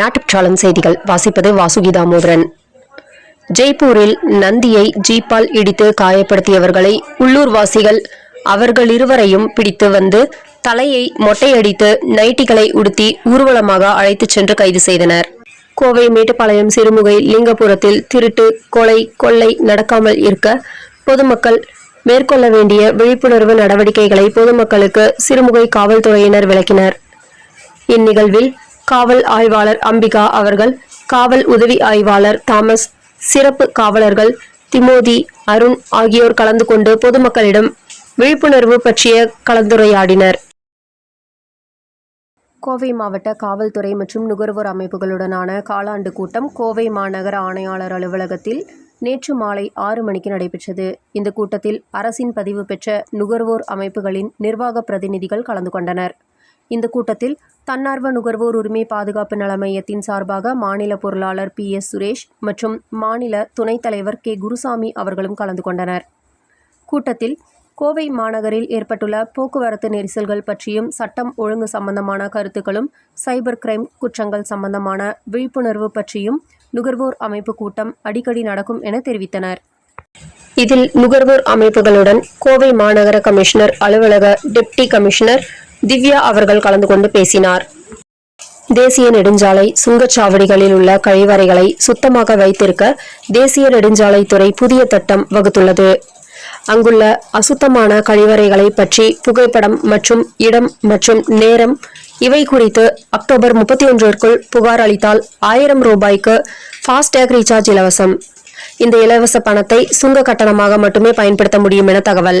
நாட்டுச்சாலம் செய்திகள். வாசிப்பது வாசுகி தாமோதரன் ஜெய்ப்பூரில் நந்தியை ஜீப்பால் இடித்து காயப்படுத்தியவர்களை உள்ளூர்வாசிகள் அவர்கள் இருவரையும் பிடித்து வந்து தலையை மொட்டையடித்து நைட்டிகளை உடுத்தி ஊர்வலமாக அழைத்துச் சென்று கைது செய்தனர். கோவை மேட்டுப்பாளையம் சிறுமுகை லிங்கபுரத்தில் திருட்டு கொலை கொள்ளை நடக்காமல் இருக்க பொதுமக்கள் மேற்கொள்ள வேண்டிய விழிப்புணர்வு நடவடிக்கைகளை பொதுமக்களுக்கு சிறுமுகை காவல்துறையினர் விளக்கினர். இந்நிகழ்வில் காவல் ஆய்வாளர் அம்பிகா அவர்கள் காவல் உதவி ஆய்வாளர் தாமஸ் சிறப்பு காவலர்கள் திமோதி அருண் ஆகியோர் கலந்து கொண்டு பொதுமக்களிடம் விழிப்புணர்வு பற்றிய கலந்துரையாடினர். கோவை மாவட்ட காவல்துறை மற்றும் நுகர்வோர் அமைப்புகளுடனான காலாண்டு கூட்டம் கோவை மாநகர ஆணையாளர் அலுவலகத்தில் நேற்று மாலை ஆறு மணிக்கு நடைபெற்றது. இந்த கூட்டத்தில் அரசின் பதிவு பெற்ற நுகர்வோர் அமைப்புகளின் நிர்வாக பிரதிநிதிகள் கலந்து கொண்டனர். இந்த கூட்டத்தில் தன்னார்வ நுகர்வோர் உரிமை பாதுகாப்பு நல மையத்தின் சார்பாக மாநில பொருளாளர் பி. எஸ். சுரேஷ் மற்றும் மாநில துணைத் தலைவர் கே. குருசாமி அவர்களும் கலந்து கொண்டனர். கூட்டத்தில் கோவை மாநகரில் ஏற்பட்டுள்ள போக்குவரத்து நெரிசல்கள் பற்றியும் சட்டம் ஒழுங்கு சம்பந்தமான கருத்துக்களும் சைபர் கிரைம் குற்றங்கள் சம்பந்தமான விழிப்புணர்வு பற்றியும் நுகர்வோர் அமைப்பு கூட்டம் அடிக்கடி நடக்கும் என தெரிவித்தனர். இதில் நுகர்வோர் அமைப்புகளுடன் கோவை மாநகர கமிஷனர் அலுவலக டெப்டி கமிஷனர் திவ்யா அவர்கள் கலந்து கொண்டு பேசினார். தேசிய நெடுஞ்சாலை சுங்கச்சாவடிகளில் உள்ள கழிவறைகளை சுத்தமாக வைத்திருக்க தேசிய நெடுஞ்சாலைத்துறை புதிய திட்டம் வகுத்துள்ளது. அங்குள்ள அசுத்தமான கழிவறைகளை பற்றி புகைப்படம் மற்றும் இடம் மற்றும் நேரம் இவை குறித்து அக்டோபர் முப்பத்தி ஒன்றிற்குள் புகார் அளித்தால் ஆயிரம் ரூபாய்க்கு ஃபாஸ்டேக் ரீசார்ஜ் இலவசம். இந்த இலவச பணத்தை சுங்க கட்டணமாக மட்டுமே பயன்படுத்த முடியும் என தகவல்.